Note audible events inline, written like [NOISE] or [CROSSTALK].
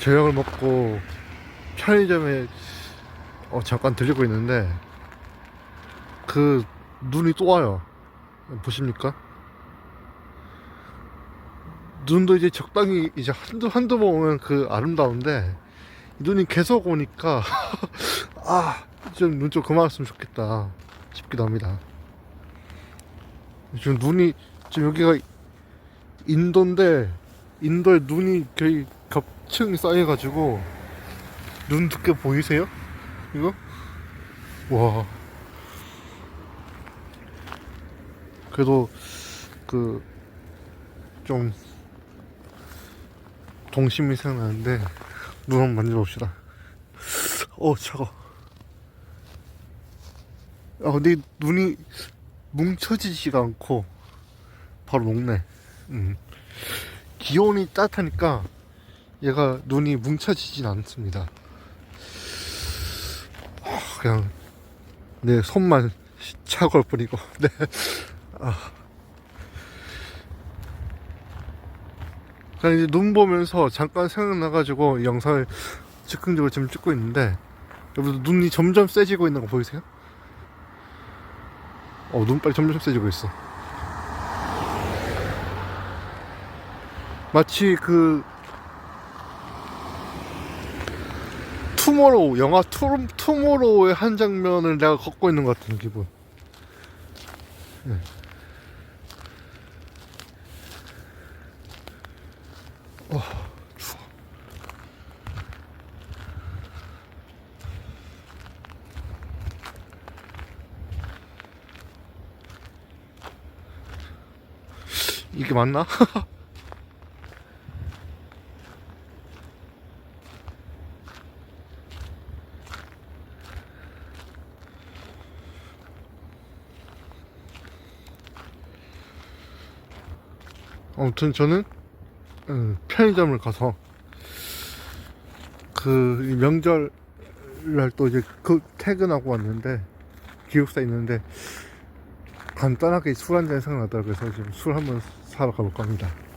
저녁을 먹고 편의점에 어, 잠깐 들리고 있는데 그 눈이 또 와요. 보십니까? 눈도 이제 적당히 이제 한두 한두 번 오면 그 아름다운데 이 눈이 계속 오니까 [LAUGHS] 아 좀 눈 좀 그만 왔으면 좋겠다 싶기도 합니다. 지금 눈이 지금 여기가 인도인데 인도에 눈이 거의 겹층 쌓여가지고 눈 두께 보이세요? 이거? 와 그래도 그 좀 동심이 생각나는데 눈 한번 만져봅시다 어 차가 아 근데 눈이 뭉쳐지지가 않고 바로 녹네 음. 기온이 따뜻하니까 얘가 눈이 뭉쳐지진 않습니다. 아, 그냥 내 손만 차가울 뿐이고. [LAUGHS] 네. 아. 그냥 이제 눈 보면서 잠깐 생각나가지고 이 영상을 즉흥적으로 지금 찍고 있는데 여러분 눈이 점점 세지고 있는 거 보이세요? 어 눈빨이 점점 세지고 있어. 마치 그 투모로우 영화 투, 투모로우의 한 장면을 내가 걷고 있는 것 같은 기분. 네. 이게 맞나? [LAUGHS] 아무튼 저는 음, 편의점을 가서 그이 명절 날또 이제 그 퇴근하고 왔는데 기숙사 있는데 간단하게 술 한 잔 생각나더라고요. 그래서 지금 술 한번 사러 가볼까 합니다.